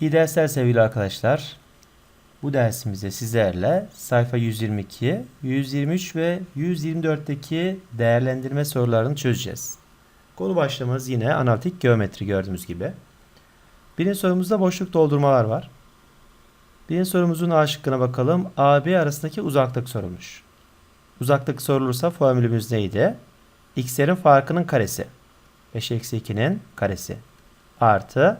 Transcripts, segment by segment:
İyi dersler sevgili arkadaşlar. Bu dersimizde sizlerle sayfa 122, 123 ve 124'teki değerlendirme sorularını çözeceğiz. Konu başlığımız yine analitik geometri gördüğümüz gibi. Birinci sorumuzda boşluk doldurmalar var. Birinci sorumuzun A şıkkına bakalım. AB arasındaki uzaklık sorulmuş. Uzaklık sorulursa formülümüz neydi? X'lerin farkının karesi. 5 eksi 2'nin karesi. Artı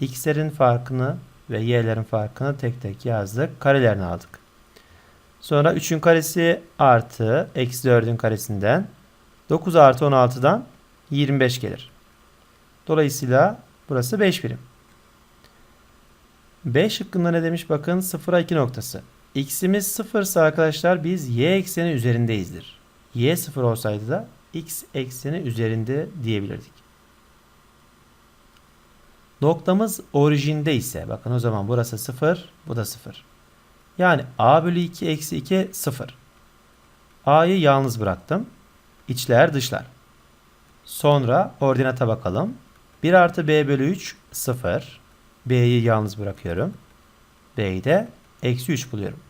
x'lerin farkını ve y'lerin farkını tek tek yazdık. Karelerini aldık. Sonra 3'ün karesi artı eksi 4'ün karesinden 9 artı 16'dan 25 gelir. Dolayısıyla burası 5 birim. B şıkkında ne demiş bakın 0'a 2 noktası. X'imiz 0 ise arkadaşlar biz y ekseni üzerindeyizdir. Y 0 olsaydı da x ekseni üzerinde diyebilirdik. Noktamız orijinde ise bakın o zaman burası 0 bu da 0. Yani a bölü 2 eksi 2 0. a'yı yalnız bıraktım. İçler dışlar. Sonra ordinata bakalım. 1 artı b bölü 3 0. b'yi yalnız bırakıyorum. b'yi de eksi 3 buluyorum.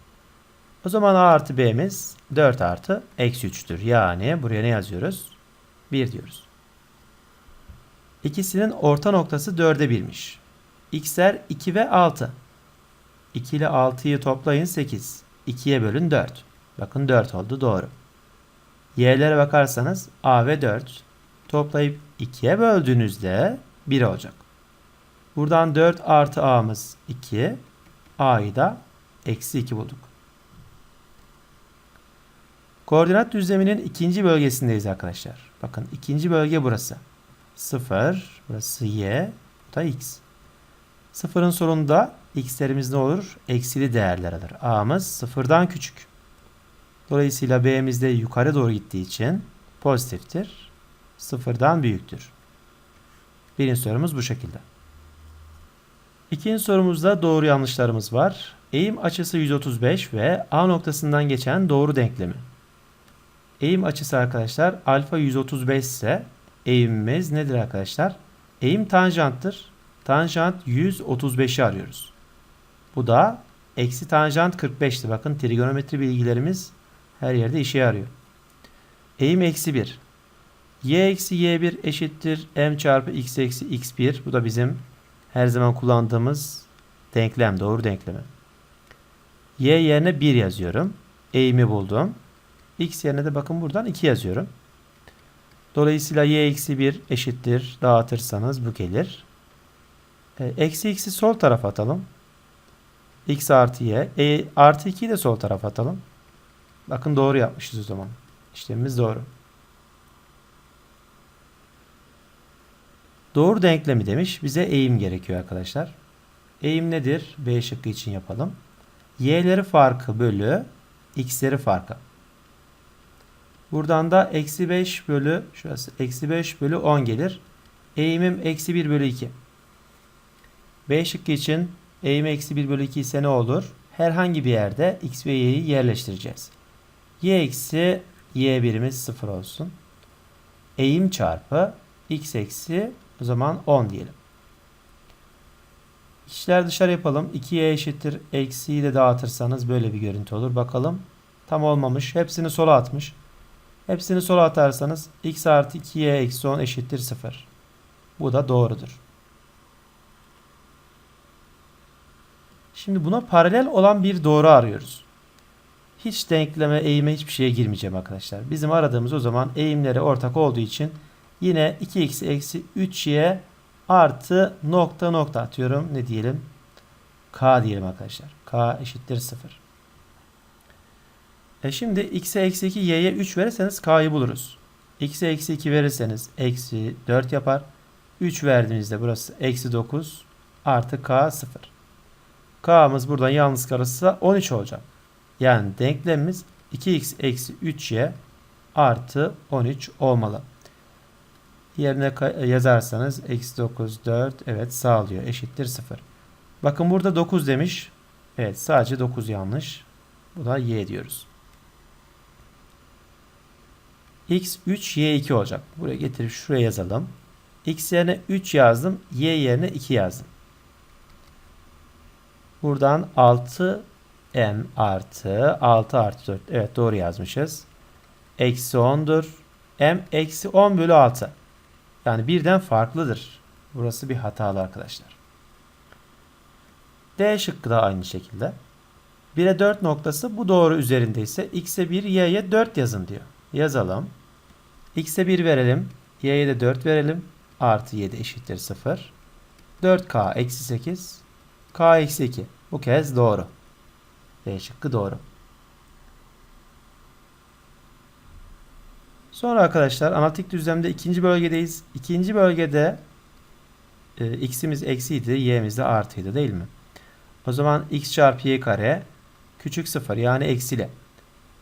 O zaman a artı b'miz 4 artı eksi 3'tür. Yani buraya ne yazıyoruz? 1 diyoruz. İkisinin orta noktası 4'e 1'miş. X'ler 2 ve 6. 2 ile 6'yı toplayın 8. 2'ye bölün 4. Bakın 4 oldu doğru. Y'lere bakarsanız A ve 4 toplayıp 2'ye böldüğünüzde 1 olacak. Buradan 4 artı A'mız 2. A'yı da eksi 2 bulduk. Koordinat düzleminin ikinci bölgesindeyiz arkadaşlar. Bakın ikinci bölge burası. 0. Burası y. Bu da x. Sıfırın sonunda x'lerimiz ne olur? Eksili değerler alır. a'mız sıfırdan küçük. Dolayısıyla b'miz de yukarı doğru gittiği için pozitiftir. Sıfırdan büyüktür. Birinci sorumuz bu şekilde. İkinci sorumuzda doğru yanlışlarımız var. Eğim açısı 135 ve A noktasından geçen doğru denklemi. Eğim açısı arkadaşlar alfa 135 ise eğimimiz nedir arkadaşlar? Eğim tanjanttır. Tanjant 135'i arıyoruz. Bu da eksi tanjant 45'ti. Bakın trigonometri bilgilerimiz her yerde işe yarıyor. Eğim eksi 1. y eksi y1 eşittir m çarpı x eksi x1. Bu da bizim her zaman kullandığımız denklem. Doğru denklemi. y yerine 1 yazıyorum. Eğimi buldum. x yerine de bakın buradan 2 yazıyorum. Dolayısıyla y eksi 1 eşittir. Dağıtırsanız bu gelir. E, eksi x'i sol tarafa atalım. x artı y. E, artı 2'yi de sol tarafa atalım. Bakın doğru yapmışız o zaman. İşlemimiz doğru. Doğru denklemi demiş. Bize eğim gerekiyor arkadaşlar. Eğim nedir? B şıkkı için yapalım. Y'leri farkı bölü x'leri farkı. Buradan da eksi 5 bölü şurası eksi 5 bölü 10 gelir. Eğimim eksi 1 bölü 2. B şıkkı için eğim eksi 1 bölü 2 ise ne olur? Herhangi bir yerde x ve y'yi yerleştireceğiz. y eksi y birimiz 0 olsun. Eğim çarpı x eksi o zaman 10 diyelim. İşler dışarı yapalım. 2y eşittir. Eksiyi de dağıtırsanız böyle bir görüntü olur. Bakalım. Tam olmamış. Hepsini sola atmış. Hepsini sola atarsanız x artı 2y eksi 10 eşittir 0. Bu da doğrudur. Şimdi buna paralel olan bir doğru arıyoruz. Hiç denkleme, eğime hiçbir şeye girmeyeceğim arkadaşlar. Bizim aradığımız o zaman eğimleri ortak olduğu için yine 2x eksi 3y artı nokta nokta atıyorum. Ne diyelim? K diyelim arkadaşlar. K eşittir 0. E şimdi x'e eksi 2 y'ye 3 verirseniz k'yı buluruz. x'e eksi 2 verirseniz eksi 4 yapar. 3 verdiğinizde burası eksi 9 artı k 0. k'mız buradan yalnız kalırsa 13 olacak. Yani denklemimiz 2x eksi 3y artı 13 olmalı. Yerine yazarsanız eksi 9 4 evet sağlıyor eşittir 0. Bakın burada 9 demiş. Evet sadece 9 yanlış. Bu da y diyoruz x 3 y 2 olacak. Buraya getirip şuraya yazalım. x yerine 3 yazdım. y yerine 2 yazdım. Buradan 6 m artı 6 artı 4. Evet doğru yazmışız. Eksi 10'dur. m eksi 10 bölü 6. Yani birden farklıdır. Burası bir hatalı arkadaşlar. D şıkkı da aynı şekilde. 1'e 4 noktası bu doğru üzerindeyse x'e 1 y'ye 4 yazın diyor. Yazalım. X'e 1 verelim. y'ye de 4 verelim. Artı 7 eşittir 0. 4k eksi 8 k eksi 2. Bu kez doğru. D şıkkı doğru. Sonra arkadaşlar analitik düzlemde ikinci bölgedeyiz. İkinci bölgede e, x'imiz eksiydi, y'miz de artıydı değil mi? O zaman x çarpı y kare küçük sıfır yani eksili.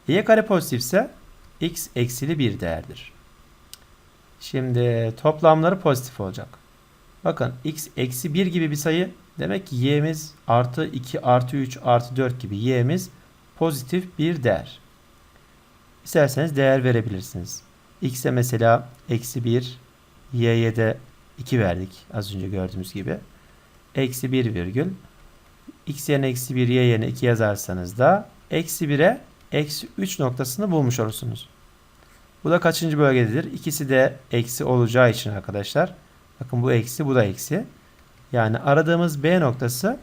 y kare pozitifse x eksili bir değerdir. Şimdi toplamları pozitif olacak. Bakın x eksi 1 gibi bir sayı demek ki y'miz artı 2 artı 3 artı 4 gibi y'miz pozitif bir değer. İsterseniz değer verebilirsiniz. x'e mesela eksi 1 y'ye de 2 verdik az önce gördüğümüz gibi. Eksi 1 virgül x yerine eksi 1 y yerine 2 yazarsanız da eksi 1'e eksi 3 noktasını bulmuş olursunuz. Bu da kaçıncı bölgededir? İkisi de eksi olacağı için arkadaşlar. Bakın bu eksi bu da eksi. Yani aradığımız B noktası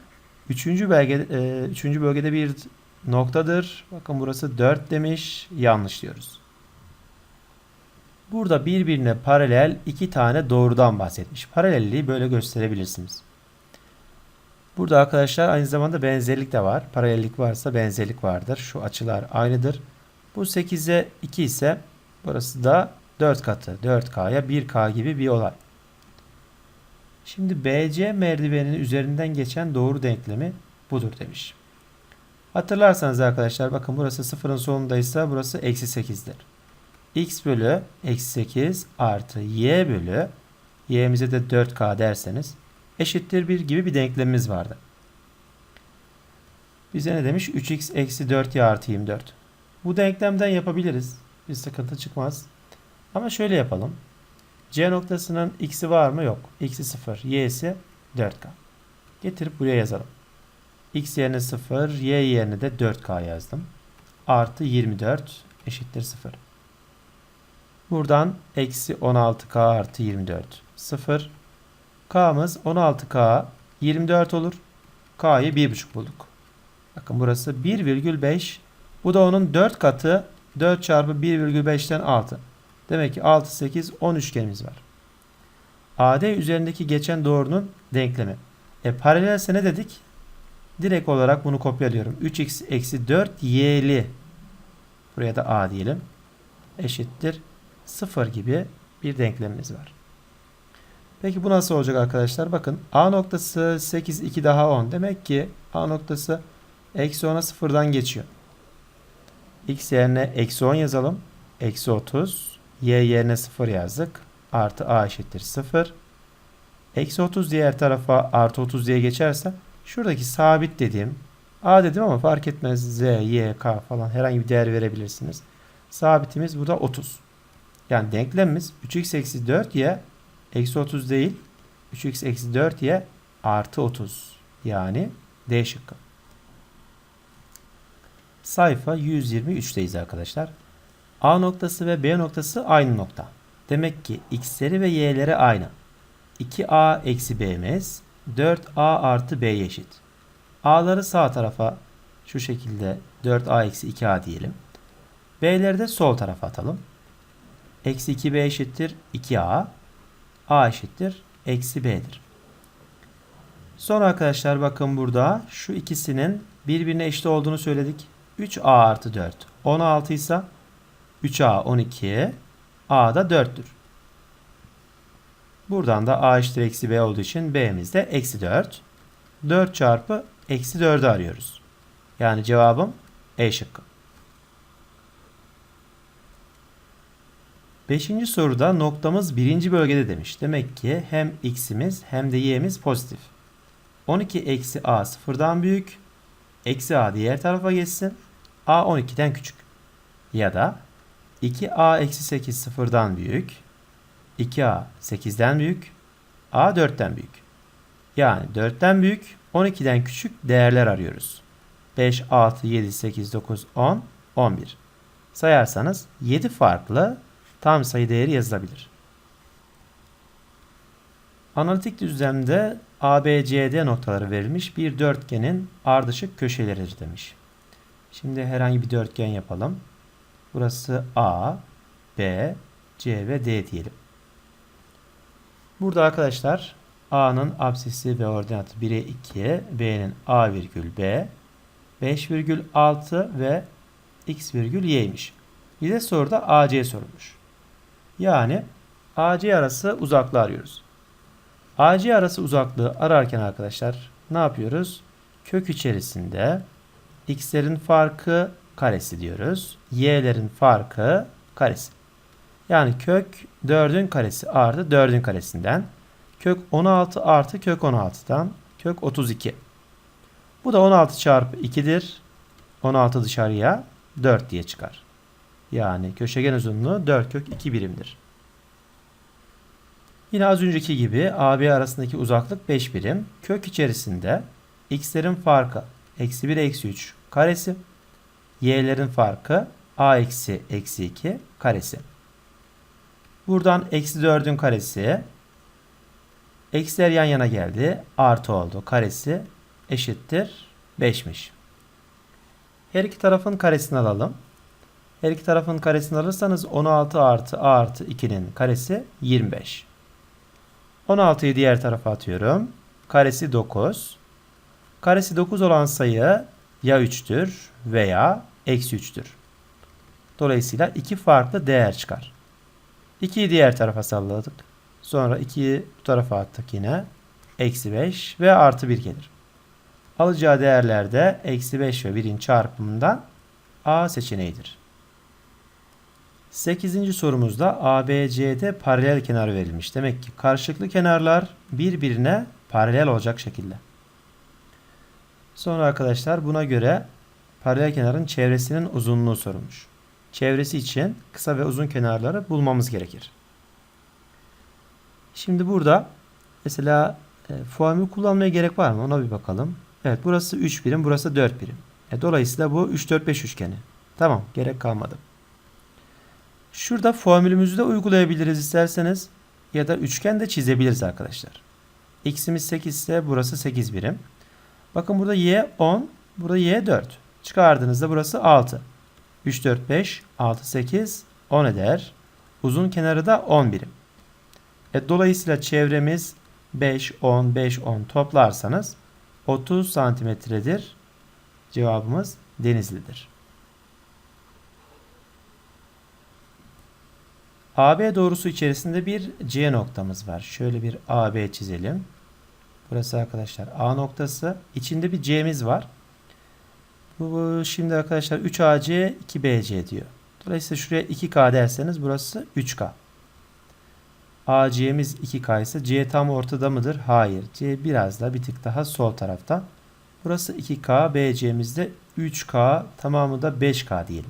3. bölgede, e, 3. bölgede bir noktadır. Bakın burası 4 demiş. Yanlış diyoruz. Burada birbirine paralel iki tane doğrudan bahsetmiş. Paralelliği böyle gösterebilirsiniz. Burada arkadaşlar aynı zamanda benzerlik de var. Paralellik varsa benzerlik vardır. Şu açılar aynıdır. Bu 8'e 2 ise burası da 4 katı. 4K'ya 1K gibi bir olay. Şimdi BC merdiveninin üzerinden geçen doğru denklemi budur demiş. Hatırlarsanız arkadaşlar bakın burası sıfırın sonundaysa burası eksi 8'dir. x bölü eksi 8 artı y bölü y'mize de 4k derseniz eşittir 1 gibi bir denklemimiz vardı. Bize ne demiş? 3x eksi 4y artı 24. Bu denklemden yapabiliriz. Bir sıkıntı çıkmaz. Ama şöyle yapalım. C noktasının x'i var mı? Yok. x'i 0, y'si 4k. Getirip buraya yazalım. x yerine 0, y yerine de 4k yazdım. Artı 24 eşittir 0. Buradan eksi 16k artı 24 0. K'mız 16K 24 olur. K'yı 1,5 bulduk. Bakın burası 1,5. Bu da onun 4 katı 4 çarpı 1,5'ten 6. Demek ki 6, 8, 10 üçgenimiz var. AD üzerindeki geçen doğrunun denklemi. E paralelse ne dedik? Direkt olarak bunu kopyalıyorum. 3x eksi 4 y'li. Buraya da A diyelim. Eşittir 0 gibi bir denklemimiz var. Peki bu nasıl olacak arkadaşlar? Bakın A noktası 8, 2 daha 10. Demek ki A noktası eksi 10'a sıfırdan geçiyor. X yerine eksi 10 yazalım. Eksi 30. Y yerine 0 yazdık. Artı A eşittir 0. Eksi 30 diğer tarafa artı 30 diye geçerse şuradaki sabit dediğim A dedim ama fark etmez Z, Y, K falan herhangi bir değer verebilirsiniz. Sabitimiz bu da 30. Yani denklemimiz 3x eksi 4y Eksi 30 değil. 3x eksi 4y artı 30. Yani D şıkkı. Sayfa 123'teyiz arkadaşlar. A noktası ve B noktası aynı nokta. Demek ki x'leri ve y'leri aynı. 2a eksi b'miz 4a artı b eşit. A'ları sağ tarafa şu şekilde 4a eksi 2a diyelim. B'leri de sol tarafa atalım. Eksi 2b eşittir 2a a eşittir eksi b'dir. Sonra arkadaşlar bakın burada şu ikisinin birbirine eşit olduğunu söyledik. 3a artı 4 16 ise 3a 12 a da 4'tür. Buradan da a eşittir eksi b olduğu için b'miz de eksi 4. 4 çarpı eksi 4'ü arıyoruz. Yani cevabım E şıkkı. Beşinci soruda noktamız birinci bölgede demiş. Demek ki hem x'imiz hem de y'miz pozitif. 12 eksi a sıfırdan büyük. Eksi a diğer tarafa geçsin. A 12'den küçük. Ya da 2a eksi 8 sıfırdan büyük. 2a 8'den büyük. a 4'ten büyük. Yani 4'ten büyük 12'den küçük değerler arıyoruz. 5, 6, 7, 8, 9, 10, 11. Sayarsanız 7 farklı tam sayı değeri yazılabilir. Analitik düzlemde ABCD noktaları verilmiş bir dörtgenin ardışık köşeleridir demiş. Şimdi herhangi bir dörtgen yapalım. Burası A, B, C ve D diyelim. Burada arkadaşlar A'nın absisi ve ordinatı 1'e 2, B'nin A virgül B, 5,6 ve X virgül Y'ymiş. Bize soruda AC sorulmuş. Yani AC arası uzaklığı arıyoruz. AC arası uzaklığı ararken arkadaşlar ne yapıyoruz? Kök içerisinde x'lerin farkı karesi diyoruz. y'lerin farkı karesi. Yani kök 4'ün karesi artı 4'ün karesinden kök 16 artı kök 16'dan kök 32. Bu da 16 çarpı 2'dir. 16 dışarıya 4 diye çıkar. Yani köşegen uzunluğu 4 kök 2 birimdir. Yine az önceki gibi AB arasındaki uzaklık 5 birim. Kök içerisinde x'lerin farkı eksi 1 eksi 3 karesi. Y'lerin farkı a eksi eksi 2 karesi. Buradan eksi 4'ün karesi. Eksiler yan yana geldi. Artı oldu. Karesi eşittir 5'miş. Her iki tarafın karesini alalım. Her iki tarafın karesini alırsanız 16 artı a artı 2'nin karesi 25. 16'yı diğer tarafa atıyorum. Karesi 9. Karesi 9 olan sayı ya 3'tür veya eksi 3'tür. Dolayısıyla iki farklı değer çıkar. 2'yi diğer tarafa salladık. Sonra 2'yi bu tarafa attık yine. Eksi 5 ve artı 1 gelir. Alacağı değerler de eksi 5 ve 1'in çarpımından A seçeneğidir. 8. sorumuzda ABCD paralel kenar verilmiş. Demek ki karşılıklı kenarlar birbirine paralel olacak şekilde. Sonra arkadaşlar buna göre paralel kenarın çevresinin uzunluğu sorulmuş. Çevresi için kısa ve uzun kenarları bulmamız gerekir. Şimdi burada mesela e, formül kullanmaya gerek var mı? Ona bir bakalım. Evet burası 3 birim, burası 4 birim. E, dolayısıyla bu 3, 4, 5 üçgeni. Tamam gerek kalmadı. Şurada formülümüzü de uygulayabiliriz isterseniz. Ya da üçgen de çizebiliriz arkadaşlar. X'imiz 8 ise burası 8 birim. Bakın burada y 10, burada y 4. Çıkardığınızda burası 6. 3, 4, 5, 6, 8, 10 eder. Uzun kenarı da 10 birim. E, dolayısıyla çevremiz 5, 10, 5, 10 toplarsanız 30 santimetredir. Cevabımız Denizli'dir. AB doğrusu içerisinde bir C noktamız var. Şöyle bir AB çizelim. Burası arkadaşlar A noktası. İçinde bir C'miz var. Bu şimdi arkadaşlar 3AC 2BC diyor. Dolayısıyla şuraya 2K derseniz burası 3K. AC'miz 2K ise C tam ortada mıdır? Hayır. C biraz da bir tık daha sol tarafta. Burası 2K. BC'miz de 3K. Tamamı da 5K diyelim.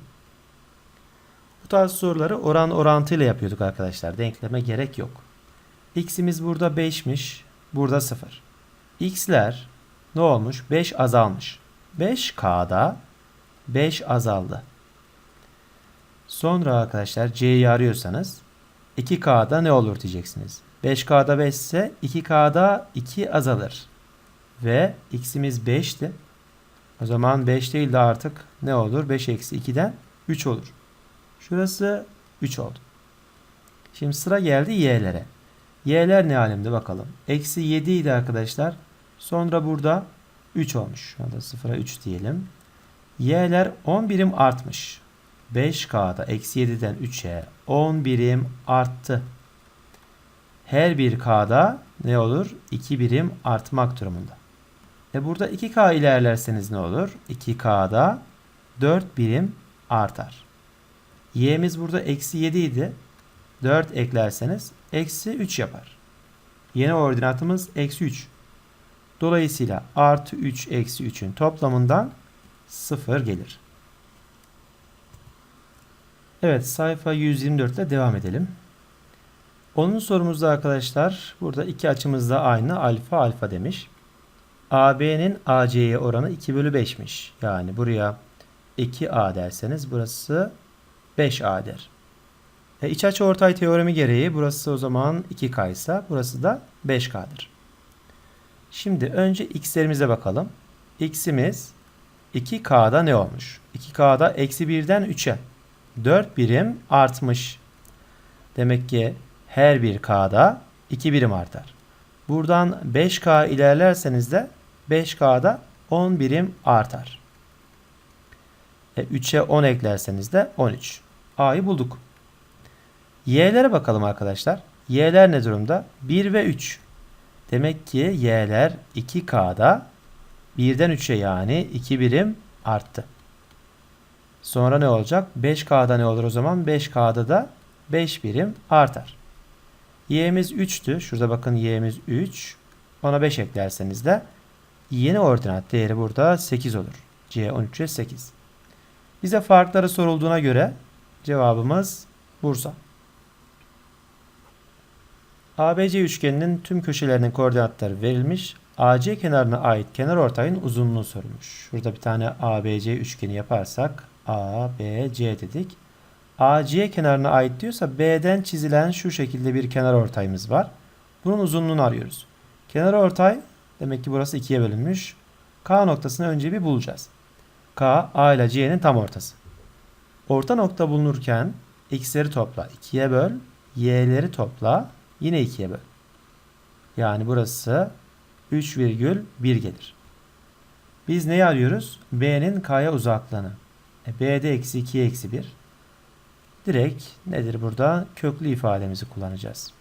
Bu tarz soruları oran orantıyla yapıyorduk arkadaşlar. Denkleme gerek yok. X'imiz burada 5'miş. Burada 0. X'ler ne olmuş? 5 azalmış. 5K'da 5 azaldı. Sonra arkadaşlar C'yi arıyorsanız 2K'da ne olur diyeceksiniz. 5K'da 5 ise 2K'da 2 azalır. Ve X'imiz 5'ti. O zaman 5 değil de artık ne olur? 5 eksi 2'den 3 olur. Şurası 3 oldu. Şimdi sıra geldi y'lere. Y'ler ne alemde bakalım. Eksi 7 idi arkadaşlar. Sonra burada 3 olmuş. Şu anda 0'a 3 diyelim. Y'ler 10 birim artmış. 5K'da eksi 7'den 3'e 10 birim arttı. Her bir K'da ne olur? 2 birim artmak durumunda. E burada 2K ilerlerseniz ne olur? 2K'da 4 birim artar. Y'miz burada eksi 7 idi. 4 eklerseniz eksi 3 yapar. Yeni ordinatımız eksi 3. Dolayısıyla artı 3 eksi 3'ün toplamından 0 gelir. Evet sayfa 124 ile devam edelim. Onun sorumuzda arkadaşlar burada iki açımız da aynı alfa alfa demiş. AB'nin AC'ye oranı 2 bölü 5'miş. Yani buraya 2A derseniz burası 5A der. E, iç açı ortay teoremi gereği burası o zaman 2K ise burası da 5K'dır. Şimdi önce x'lerimize bakalım. x'imiz 2K'da ne olmuş? 2K'da eksi 1'den 3'e 4 birim artmış. Demek ki her bir K'da 2 birim artar. Buradan 5K ilerlerseniz de 5K'da 10 birim artar. E, 3'e 10 eklerseniz de 13. A'yı bulduk. Y'lere bakalım arkadaşlar. Y'ler ne durumda? 1 ve 3. Demek ki Y'ler 2K'da 1'den 3'e yani 2 birim arttı. Sonra ne olacak? 5K'da ne olur o zaman? 5K'da da 5 birim artar. Y'miz 3'tü. Şurada bakın Y'miz 3. Ona 5 eklerseniz de yeni ordinat değeri burada 8 olur. C 13'e 8. Bize farkları sorulduğuna göre cevabımız Bursa. ABC üçgeninin tüm köşelerinin koordinatları verilmiş. AC kenarına ait kenar ortayın uzunluğu sorulmuş. Şurada bir tane ABC üçgeni yaparsak ABC dedik. AC kenarına ait diyorsa B'den çizilen şu şekilde bir kenar ortayımız var. Bunun uzunluğunu arıyoruz. Kenar ortay demek ki burası ikiye bölünmüş. K noktasını önce bir bulacağız. K, A ile C'nin tam ortası. Orta nokta bulunurken x'leri topla 2'ye böl, y'leri topla yine 2'ye böl. Yani burası 3,1 gelir. Biz neyi arıyoruz? B'nin K'ya uzaklığını. E, B'de eksi 2 eksi 1. Direkt nedir burada? Köklü ifademizi kullanacağız.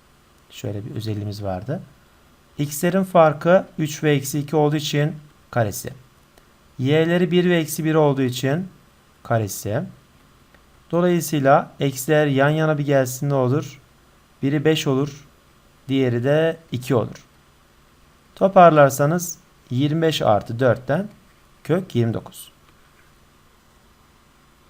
Şöyle bir özelliğimiz vardı. X'lerin farkı 3 ve eksi 2 olduğu için karesi. Y'leri 1 ve eksi 1 olduğu için karesi. Dolayısıyla eksiler yan yana bir gelsin ne olur? Biri 5 olur. Diğeri de 2 olur. Toparlarsanız 25 artı 4'ten kök 29.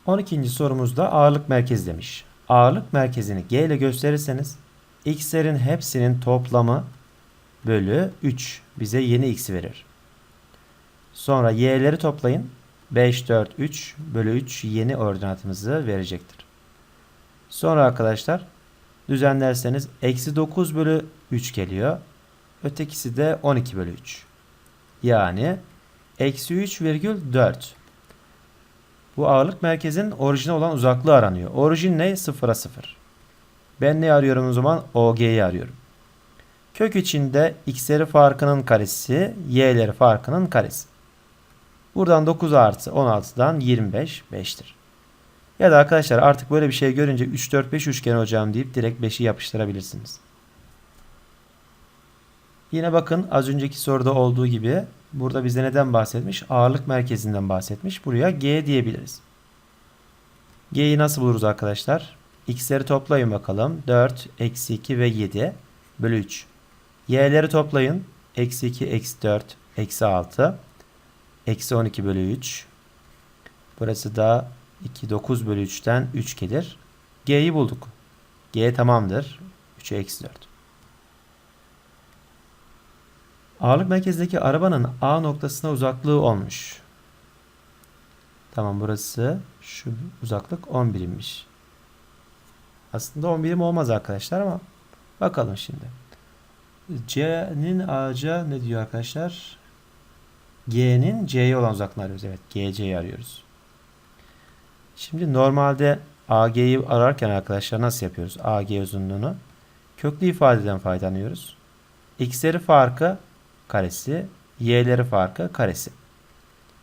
12. sorumuzda ağırlık merkezi demiş. Ağırlık merkezini G ile gösterirseniz x'lerin hepsinin toplamı bölü 3 bize yeni x verir. Sonra y'leri toplayın. 5, 4, 3 bölü 3 yeni ordinatımızı verecektir. Sonra arkadaşlar düzenlerseniz eksi 9 bölü 3 geliyor. Ötekisi de 12 bölü 3. Yani eksi 3 virgül 4. Bu ağırlık merkezinin orijine olan uzaklığı aranıyor. Orijin ne? 0'a 0. Ben ne arıyorum o zaman? OG'yi arıyorum. Kök içinde x'leri farkının karesi, y'leri farkının karesi. Buradan 9 artı 16'dan 25 5'tir. Ya da arkadaşlar artık böyle bir şey görünce 3 4 5 üçgen hocam deyip direkt 5'i yapıştırabilirsiniz. Yine bakın az önceki soruda olduğu gibi burada bize neden bahsetmiş? Ağırlık merkezinden bahsetmiş. Buraya G diyebiliriz. G'yi nasıl buluruz arkadaşlar? X'leri toplayın bakalım. 4, eksi 2 ve 7 bölü 3. Y'leri toplayın. Eksi 2, eksi 4, eksi 6. Eksi 12 bölü 3. Burası da 2, 9 bölü 3'ten 3 gelir. G'yi bulduk. G tamamdır. 3'e eksi 4. Ağırlık merkezindeki arabanın A noktasına uzaklığı olmuş. Tamam burası şu uzaklık 10 birimmiş. Aslında 10 birim olmaz arkadaşlar ama bakalım şimdi. C'nin A'ca ne diyor arkadaşlar? G'nin C'ye olan uzaklığını arıyoruz. Evet GC'yi arıyoruz. Şimdi normalde AG'yi ararken arkadaşlar nasıl yapıyoruz? AG uzunluğunu köklü ifadeden faydalanıyoruz. X'leri farkı karesi, y'leri farkı karesi.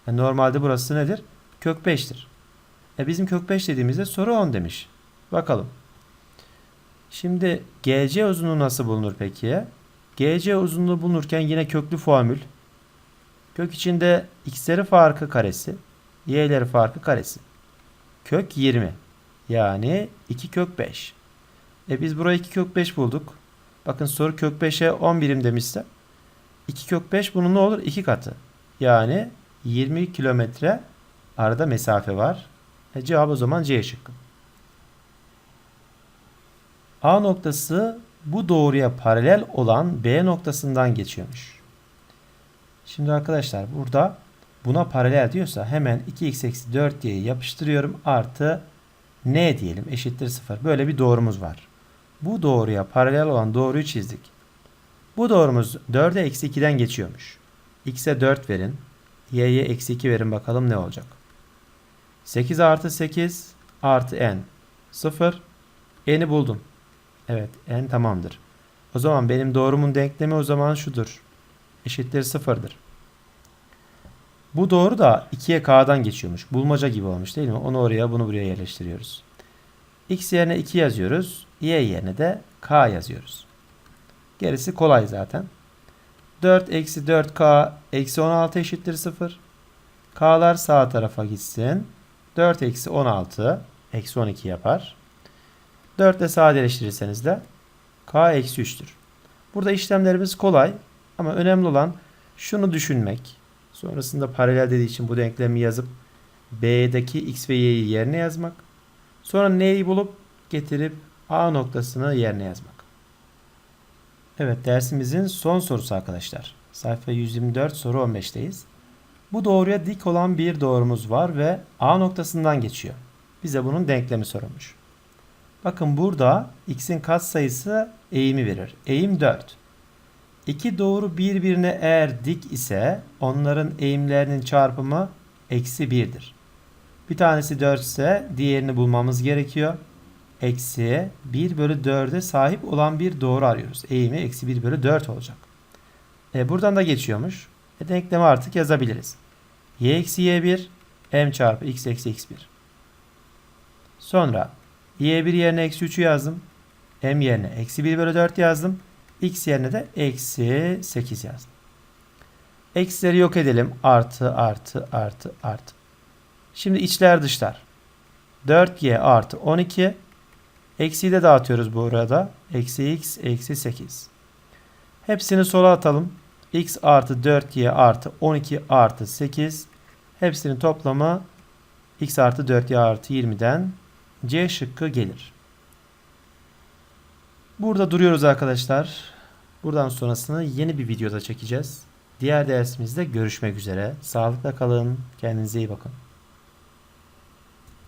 Yani normalde burası nedir? Kök 5'tir. E bizim kök 5 dediğimizde soru 10 demiş. Bakalım. Şimdi GC uzunluğu nasıl bulunur peki? GC uzunluğu bulunurken yine köklü formül. Kök içinde x'leri farkı karesi, y'leri farkı karesi. Kök 20. Yani 2 kök 5. E biz buraya 2 kök 5 bulduk. Bakın soru kök 5'e 10 birim demişse 2 kök 5 bunun ne olur? 2 katı. Yani 20 kilometre arada mesafe var. E cevap o zaman C şıkkı. A noktası bu doğruya paralel olan B noktasından geçiyormuş. Şimdi arkadaşlar burada buna paralel diyorsa hemen 2x eksi 4y'yi yapıştırıyorum. Artı n diyelim eşittir 0. Böyle bir doğrumuz var. Bu doğruya paralel olan doğruyu çizdik. Bu doğrumuz 4'e eksi 2'den geçiyormuş. x'e 4 verin. y'ye eksi 2 verin bakalım ne olacak. 8 artı 8 artı n 0. n'i buldum. Evet n tamamdır. O zaman benim doğrumun denklemi o zaman şudur. Eşittir 0'dır. Bu doğru da 2'ye k'dan geçiyormuş. Bulmaca gibi olmuş değil mi? Onu oraya bunu buraya yerleştiriyoruz. x yerine 2 yazıyoruz. y yerine de k yazıyoruz. Gerisi kolay zaten. 4 eksi 4k eksi 16 eşittir 0. K'lar sağ tarafa gitsin. 4 eksi 16 eksi 12 yapar. 4 ile sadeleştirirseniz de k eksi 3'tür. Burada işlemlerimiz kolay ama önemli olan şunu düşünmek. Sonrasında paralel dediği için bu denklemi yazıp B'deki x ve y'yi yerine yazmak. Sonra n'yi bulup getirip A noktasını yerine yazmak. Evet dersimizin son sorusu arkadaşlar. Sayfa 124 soru 15'teyiz. Bu doğruya dik olan bir doğrumuz var ve A noktasından geçiyor. Bize bunun denklemi sorulmuş. Bakın burada x'in katsayısı eğimi verir. Eğim 4. İki doğru birbirine eğer dik ise onların eğimlerinin çarpımı eksi 1'dir. Bir tanesi 4 ise diğerini bulmamız gerekiyor. Eksi 1 bölü 4'e sahip olan bir doğru arıyoruz. Eğimi eksi 1 bölü 4 olacak. E, buradan da geçiyormuş. E, denklemi artık yazabiliriz. y eksi y1 m çarpı x eksi x1. Sonra y1 yerine eksi 3'ü yazdım. m yerine eksi 1 bölü 4 yazdım. X yerine de eksi 8 yazdım. Eksileri yok edelim. Artı artı artı artı. Şimdi içler dışlar. 4y artı 12. Eksiyi de dağıtıyoruz bu arada. Eksi x eksi 8. Hepsini sola atalım. x artı 4y artı 12 artı 8. Hepsinin toplamı x artı 4y artı 20'den C şıkkı gelir. Burada duruyoruz arkadaşlar. Buradan sonrasını yeni bir videoda çekeceğiz. Diğer dersimizde görüşmek üzere. Sağlıkla kalın. Kendinize iyi bakın.